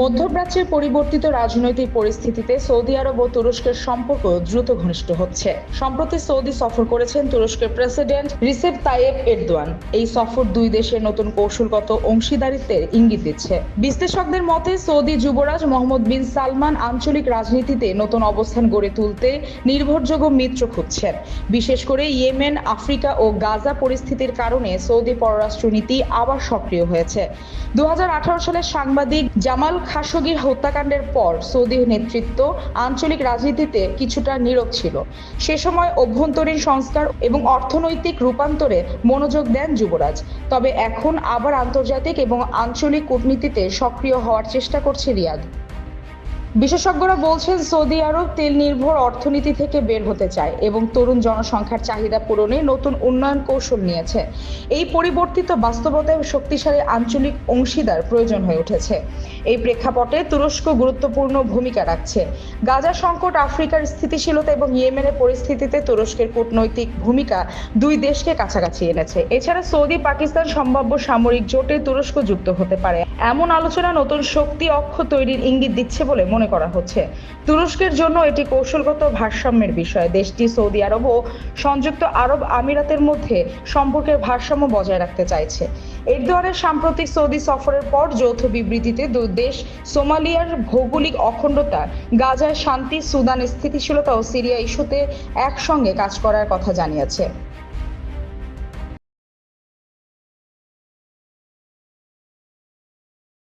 মধ্যপ্রাচ্যের পরিবর্তিত রাজনৈতিক পরিস্থিতিতে সৌদি আরব ও তুরস্কের সম্পর্ক দ্রুত ঘনিষ্ঠ হচ্ছে। সম্প্রতি সৌদি সফর করেছেন তুরস্কের প্রেসিডেন্ট রিসেপ তাইয়েব এরদোয়ান। এই সফর দুই দেশের নতুন কৌশলগত অংশীদারিত্বের ইঙ্গিত দিচ্ছে। বিশ্লেষকদের মতে, সৌদি যুবরাজ মোহাম্মদ বিন সালমান আঞ্চলিক রাজনীতিতে নতুন অবস্থান গড়ে তুলতে নির্ভরযোগ্য মিত্র খুঁজছেন। বিশেষ করে ইয়েমেন, আফ্রিকা ও গাজা পরিস্থিতির কারণে সৌদি পররাষ্ট্রনীতি আবার সক্রিয় হয়েছে। দু সালের সাংবাদিক জামাল খাশোগির হত্যাকাণ্ডের পর সৌদি নেতৃত্ব আঞ্চলিক রাজনীতিতে কিছুটা নীরব ছিল। সে সময় অভ্যন্তরীণ সংস্কার এবং অর্থনৈতিক রূপান্তরে মনোযোগ দেন যুবরাজ। তবে এখন আবার আন্তর্জাতিক এবং আঞ্চলিক কূটনীতিতে সক্রিয় হওয়ার চেষ্টা করছে রিয়াদ। বিশেষজ্ঞরা বলছেন, সৌদি আরব তেল নির্ভর অর্থনীতি থেকে বের হতে চায় এবং তরুণ জনসংখ্যার চাহিদা পূরণে নতুন উন্নয়ন কৌশল নিয়েছে। এই পরিবর্তিত বাস্তবতায় শক্তিশালী আঞ্চলিক অংশীদার প্রয়োজন হয়ে উঠেছে। এই প্রেক্ষাপটে তুরস্ক গুরুত্বপূর্ণ ভূমিকা রাখছে। গাজা সংকট আফ্রিকার স্থিতিশীলতা এবং ইয়েমেনের পরিস্থিতিতে তুরস্কের কূটনৈতিক ভূমিকা দুই দেশকে কাছাকাছি এনেছে। এছাড়া সৌদি, পাকিস্তান সম্ভাব্য সামরিক জোটে তুরস্ক যুক্ত হতে পারে। এমন আলোচনা নতুন শক্তি অক্ষ তৈরির ইঙ্গিত দিচ্ছে বলে মনে করা হচ্ছে। তুরস্কের জন্য এটি কৌশলগত ভারসাম্যের বিষয়। দেশটি সৌদি আরব ও সংযুক্ত আরব আমিরাতের মধ্যে সম্পর্কের ভারসাম্য বজায় রাখতে চাইছে। এরদোয়ানের সাম্প্রতিক সৌদি সফরের পর যৌথ বিবৃতিতে দুই দেশ সোমালিয়ার ভৌগোলিক অখণ্ডতা, গাজায় শান্তি সুদান স্থিতিশীলতা ও সিরিয়া ইস্যুতে একসঙ্গে কাজ করার কথা জানিয়েছে।